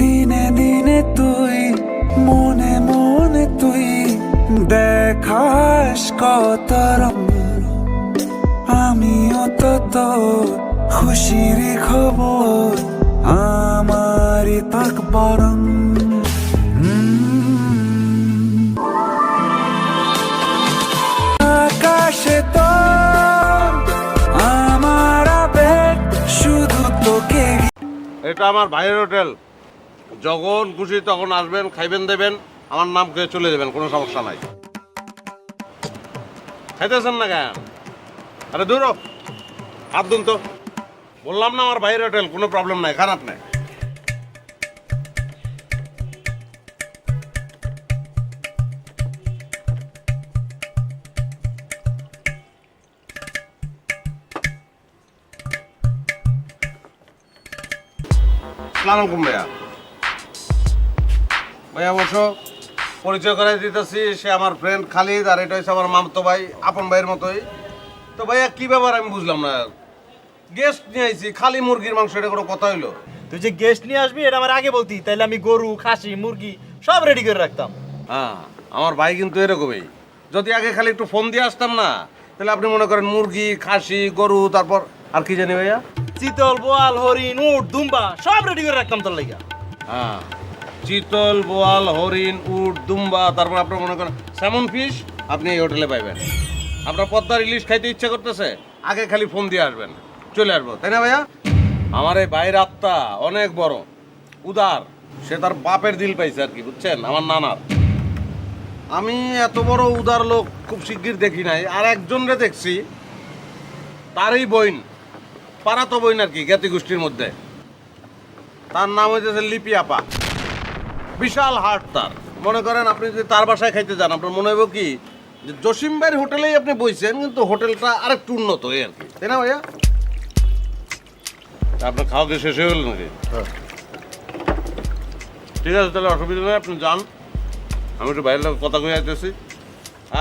দিনে দিনে তুই, মনে মনে তুই দেখাস কত রঙ। আমিও তো তোর খুশির খবর, আমারই তাক বরং। আকাশে তো আমার আবেগ, শুধু তোকে এটা আমার ভাইয়ের হোটেল। যখন খুশি তখন আসবেন, খাইবেন, দেবেন। আমার নাম খেয়ে চলে যাবেন, কোনো সমস্যা নাই। খাইতেছেন না কেন? আরে দূর। হাত দুন তো। বললাম না আমার ভাইয়ের হোটেল, কোনো প্রবলেম নাই খারাপ নাই সালাম ভাইয়া। ভাইয়া বসো। পরিচয় করাই দিতেছি সে আমার ফ্রেন্ড খালিদ আর এটা হচ্ছে আমার মামতো ভাই আপন ভাইয়ের মতোই। তো ভাইয়া কি ব্যাপার আমি বুঝলাম না। গেস্ট নিয়ে আইছি খালি মুরগির মাংস এটা কোনো কথা হইল? তুই যে গেস্ট নিয়ে আসবি এটা আমার আগে বলতি। তাইলে আমি গরু খাসি মুরগি সব রেডি করে রাখতাম। হ্যাঁ আমার ভাই কিন্তু এরকমই। যদি আগে খালি একটু ফোন দিয়ে আসতাম না তাহলে আপনি মনে করেন মুরগি খাসি গরু তারপর আর কি জানি ভাইয়া? চিতল বোয়াল হরিণ উট দুম্বা সব রেডি করে রাখতাম তোর লাগা। হ্যাঁ। চিতল, বোয়াল, হরিণ, উট, দুম্বা, তারপর আপনার মনে করেন স্যামন ফিশ আপনি এই হোটেলে পাইবেন। আপনার পদ্মার ইলিশ খাইতে ইচ্ছা করতেছে, আগে খালি ফোন দিয়ে আসবেন। চলে আসব, তাই না ভাইয়া? আমার এই ভাইয়ের আত্মা অনেক বড়, উদার, সে তার বাপের দিল পাইছে আর কি, বুঝছেন? আমার নানার। আমি এত বড় উদার লোক খুব শিগগির দেখি নাই, আর একজনরে দেখছি, তারই বইন পাড়াতো বইন আর কি জ্ঞাতি গোষ্ঠীর মধ্যে। তার নাম হইতেছে লিপি আপা। বিশাল হাট তার। মনে করেন আপনি যদি তার বাসায় খাইতে যান আপনার মনে হবে কি যে জসিম ভাইয়ের হোটেলেই আপনি বইছেন কিন্তু হোটেলটা আরেকটু উন্নত এই আর কি। তাই না ভাইয়া? আপনার খাওয়া দিয়ে শেষ হয়ে গেল নাকি? ঠিক আছে তাহলে অসুবিধা নেই আপনি যান। আমি একটু বাইরের লোক কথা কয়ে যাইতেছি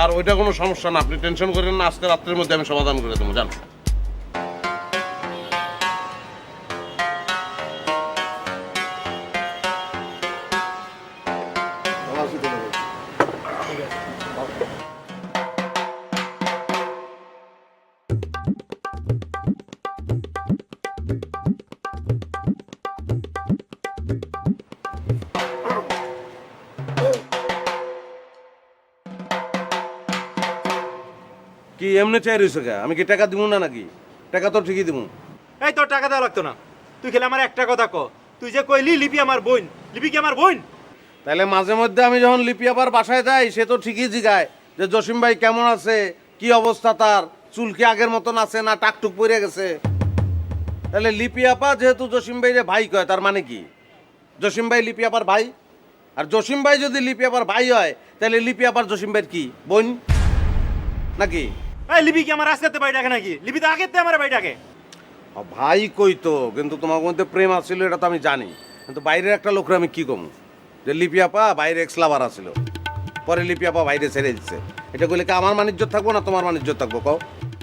আর ওইটা কোনো সমস্যা না আপনি টেনশন করেন না আজকে রাত্রের মধ্যে আমি সমাধান করে দেবো যান। কি এমনি চাই রয়েছে কে? আমি কি টাকা দিব না নাকি? টাকা তো ঠিকই দিব এই তোর টাকা দেওয়া লাগতো না। তুই খেলে আমার একটা কথা ক। তুই যে কইলি লিপি আমার বোন লিপি কি আমার বোন? তাহলে মাঝে মধ্যে আমি যখন লিপি আবার বাসায় যাই সে তো ঠিকই জিগায় যে জসিম ভাই কেমন আছে কি অবস্থা তার চুল কি আগের মতন আছে না টাকটুক পড়ে গেছে? তাহলে লিপি আপা যেহেতু জসিম ভাই রে ভাই কয় তার মানে কি? জসিম ভাই লিপি আপার ভাই? আর জসিম ভাই যদি লিপি আপার ভাই হয় তাহলে লিপি আপার জসিম ভাইয়ের কি? বোন? নাকি? এই লিপি কি আমার আজকে বাড়ি ডাকে নাকি? লিপি তো আগের আমার বাড়ি ডাকে ভাই কই তো কিন্তু তোমার মধ্যে প্রেম আছিল এটা তো আমি জানি। কিন্তু বাইরের একটা লোকের আমি কি কমু? যে লিপিয়াপা বাইরে এক্স লাভার আছিল। পরে লিপিয়াপা বাইরে ছেড়ে দিচ্ছে এটা কইলে কি আমার মানিজ্য থাকব না তোমার মানিজ্য থাকব কও?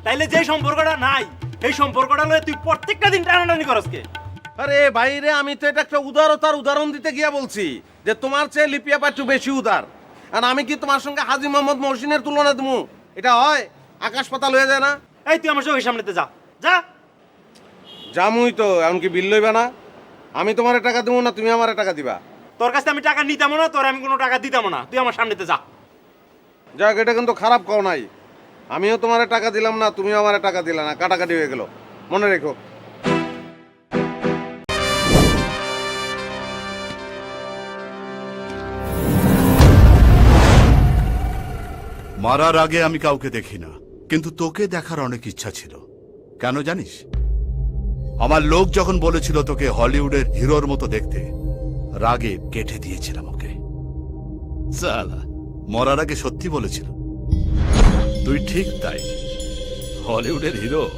তাইলে যে সম্পর্কটা নাই এই সম্পর্কটা লয়ে তুই প্রত্যেকটা দিন টানাটানি করসকে আরে বাইরে আমি তো এটা একটা উদারতার উদাহরণ দিতে গিয়া বলছি যে তোমার চেয়ে লিপিয়াপা একটু বেশি উদার। আর আমি কি তোমার সঙ্গে হাজি মোহাম্মদ মহসিনের তুলনা দেবো এটা হয়? আকাশ পাতাল হয়ে যায় না। এই তুই আমার চোখের সামনেতে যা। যা। জামুই তো এমনকি বিল লইবে না। আমি তোমার টাকা দেবো না তুমি আমার টাকা দিবা। তোর কাছে আমি টাকা নিতাম না তোর আমি কোনো টাকা দিতাম না। তুই আমার সামনেতে যা। যাক এটা কিন্তু খারাপ কও নাই। আমিও তোমার টাকা দিলাম না তুমিও আমার টাকা দিলা না। কাটাকাটি হয়ে গেল। মনে রেখো। মারার আগে আমি কাউকে দেখি না। কিন্তু তোকে দেখার অনেক ইচ্ছা ছিল। কেন জানিস? আমার লোক যখন বলেছিল তোকে হলিউডের হিরোর মতো দেখতে, রাগে কেটে দিয়েছিলাম ওকে। মরার আগে সত্যি বলেছিল। তুই ঠিক তাই। হলিউডের হিরো।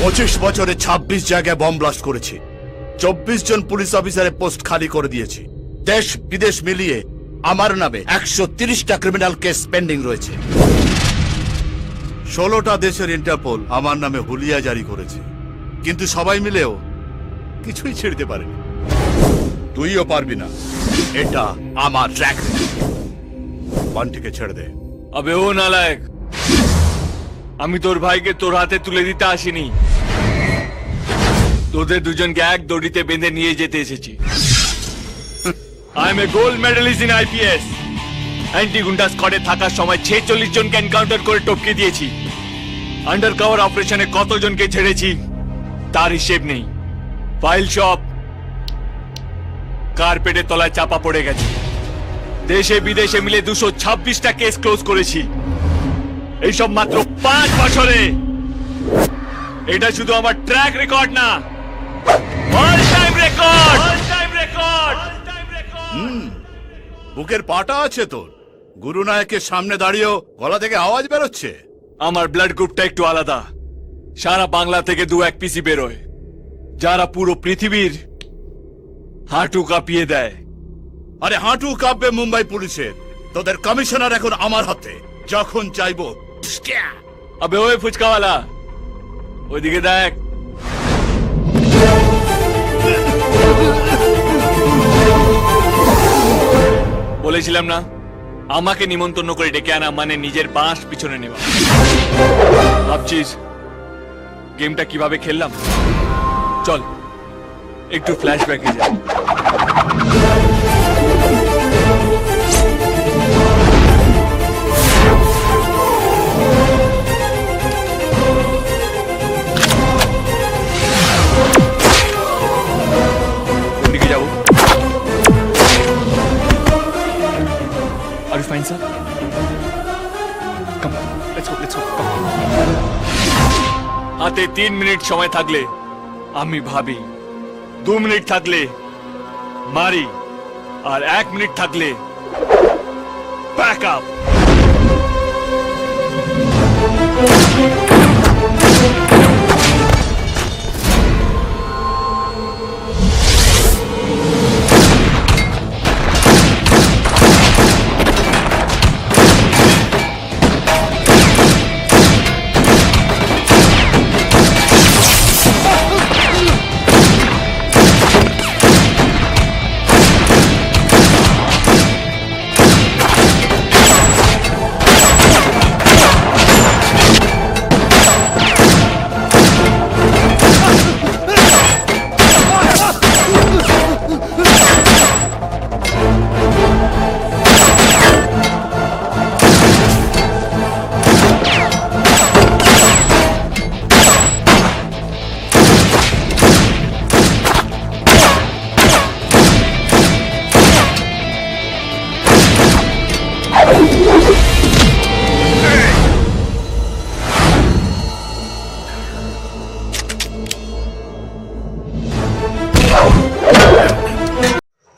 পঁচিশ বছরে ২৬ জায়গায় বম ব্লাস্ট করেছি। চব্বিশ জন পুলিশ অফিসারের পোস্ট খালি করে দিয়েছি। দেশ বিদেশ মিলিয়ে আমার নামে একশো তিরিশটা ক্রিমিনাল কেস পেন্ডিং রয়েছে। ষোলোটা দেশের ইন্টারপোল আমার নামে হুলিয়া জারি করেছে। কিন্তু সবাই মিলেও কিছুই ছেড়তে পারেনি। তুইও পারবি না। এটা আমার ট্র্যাক বান্টিকে ছেড়ে দে। আবে ও নালায়ক আমি তোর ভাইকে তোর হাতে তুলে দিতে আসিনি। তোদের দুজনকে এক দড়িতে বেঁধে নিয়ে যেতে এসেছি। I am a gold medalist in IPS anti goonda স্কোয়াডে থাকার সময় ছেচল্লিশ জনকে এনকাউন্টার করে টপকে দিয়েছি। আন্ডার কভার অপারেশনে কতজনকে ছেড়েছি তার হিসেব নেই। ফাইল সব কার্পেটের তলায় চাপা পড়ে গেছে। দেশে বিদেশে মিলে দুশো ছাব্বিশটা কেস ক্লোজ করেছি। এইসব মাত্র পাঁচ বছরে। এটা শুধু আমার ট্র্যাক রেকর্ড না। All time record. All time record. বুকের পাটা আছে তোর। গুরু নায়কের সামনে দাঁড়িয়েও গলা থেকে আওয়াজ বেরোচ্ছে। আমার ব্লাড গ্রুপটা একটু আলাদা। সারা বাংলা থেকে দু এক পিসি বেরোয়। যারা পুরো পৃথিবীর হাঁটু কাঁপিয়ে দেয়। আরে হাঁটু কাঁপবে মুম্বাই পুলিশের। তোদের কমিশনার এখন আমার হাতে। যখন চাইব। আবে ওই ফুচকাওয়ালা। ওইদিকে দেখ। বলেছিলাম না। আমাকে নিমন্ত্রণ করে ডেকে আনা মানে নিজের বাঁশ পিছনে নেওয়া। ভাবছিস গেমটা কীভাবে খেললাম? চল, একটু ফ্ল্যাশব্যাকে যাই। তিন মিনিট সময় থাকলে আমি ভাবি, দু মিনিট থাকলে মারি, আর এক মিনিট থাকলে ব্যাক আপ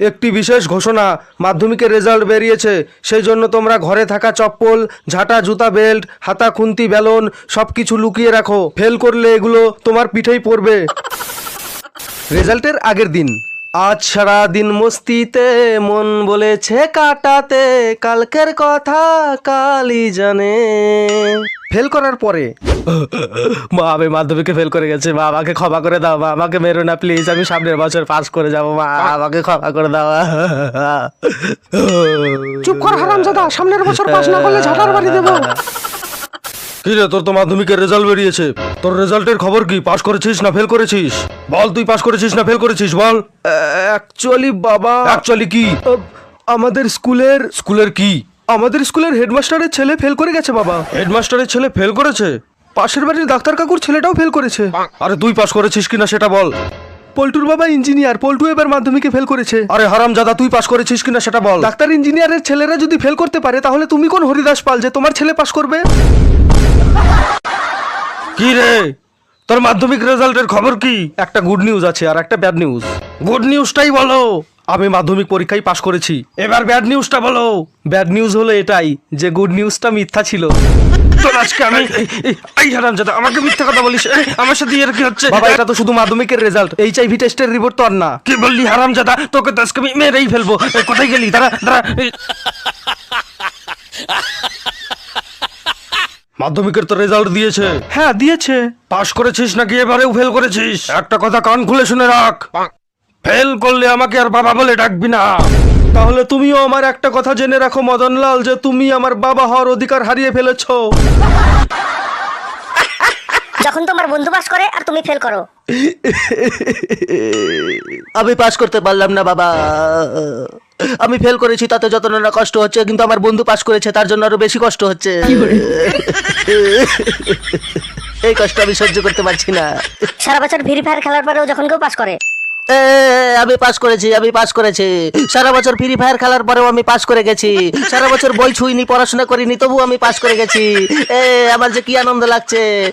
একটি বিশেষ ঘোষণা মাধ্যমিকের রেজাল্ট বেরিয়েছে। সেই জন্য তোমরা ঘরে থাকা চপ্পল, ঝাঁটা, জুতা, বেল্ট, হাতা, খুন্তি বেলন সব কিছু লুকিয়ে রাখো। ফেল করলে এগুলো তোমার পিঠেই পড়বে। রেজাল্টের আগের দিন। আজ সারা দিন মস্তিতে মন বলেছে কাটাতে, কালকের কথা কালই জানে। ফেল করার পরে। মা আমি মাধ্যমিকে ফেল করে গেছে মা আমাকে ক্ষমা করে দাও মা আমাকে মেরো না প্লিজ আমি সামনের বছর পাস করে যাব মা আমাকে ক্ষমা করে দাও। চুপ কর হারামজাদা সামনের বছর পাস না করলে ঝাঁটার বাড়ি দেবো। কি রে তোর তো মাধ্যমিকের রেজাল্ট বেরিয়েছে। তোর রেজাল্টের খবর কি? পাস করেছিস না ফেল করেছিস? বল তুই পাস করেছিস না ফেল করেছিস বল। অ্যাকচুয়ালি বাবা অ্যাকচুয়ালি কি? আমাদের স্কুলের স্কুলের কি? আমাদের স্কুলের হেডমাস্টারের ছেলে ফেল করে গেছে বাবা। হেডমাস্টারের ছেলে ফেল করেছে? পাশের বাড়ির ডাক্তার কাকুর ছেলেটাও ফেল করেছে। আরে তুই পাস করেছিস কিনা সেটা বল। পল্টুর বাবা ইঞ্জিনিয়ার পল্টু এবার মাধ্যমিকে ফেল করেছে। আরে হারাম জাদা তুই পাস করেছিস কিনা সেটা বল। ডাক্তার ইঞ্জিনিয়ারের ছেলেরা যদি ফেল করতে পারে তাহলে তুমি কোন হরিদাস পাল যে তোমার ছেলে পাস করবে? কি রে? তোর মাধ্যমিক রেজাল্টের খবর কি? একটা গুড নিউজ আছে আর একটা ব্যাড নিউজ গুড নিউজটাই বলো। আমি মাধ্যমিক পরীক্ষায় পাশ করেছি। এবার ব্যাড নিউজটা বলো। ব্যাড নিউজ হলো এটাই যে গুড নিউজটা মিথ্যা ছিল। তোর আজকে আমি এই হারাম জাদা আমাকে মিথ্যা কথা বলিস? আমার সাথে এর কি হচ্ছে? বাবা এটা তো শুধু মাধ্যমিকের রেজাল্ট এইচআইভি টেস্টের রিপোর্ট তো আর না। কি বললি হারাম জাদা? তোকে তো আজকে আমি মেরেই ফেলব। কোথায় গেলি? দাঁড়া দাঁড়া মাধ্যমিকের তো রেজাল্ট দিয়েছে। হ্যাঁ দিয়েছে। পাশ করেছিস নাকি? এবারেও ফেল করেছিস। একটা কথা কান খুলে শুনে রাখ। ফেল করলে আমাকে আর বাবা বলে ডাকবি না। তাহলে তুমিও আমার একটা কথা জেনে রাখো মদনলাল যে তুমি আমার বাবা হওয়ার অধিকার হারিয়ে ফেলেছো। যখন তোমার বন্ধু পাস করে আর তুমি ফেল করো। আমি পাস করতে পারলাম না বাবা। আমি ফেল করেছি তাতে যত না কষ্ট হচ্ছে কিন্তু আমার বন্ধু পাস করেছে তার জন্য আরও বেশি কষ্ট হচ্ছে। এই কষ্ট আমি সহ্য করতে পারছি না। সারা বছর ফ্রি ফায়ার খেলার পরেও যখন কেউ পাস করে আমি পাস করেছি, আমি পাস করেছি। সারা বছর ফ্রি ফায়ার খেলার পরেও আমি পাস করে গেছি। সারা বছর বই ছুইনি, পড়াশোনা করিনি তবু আমি পাস করে গেছি। এ, আমার যে কি আনন্দ লাগছে।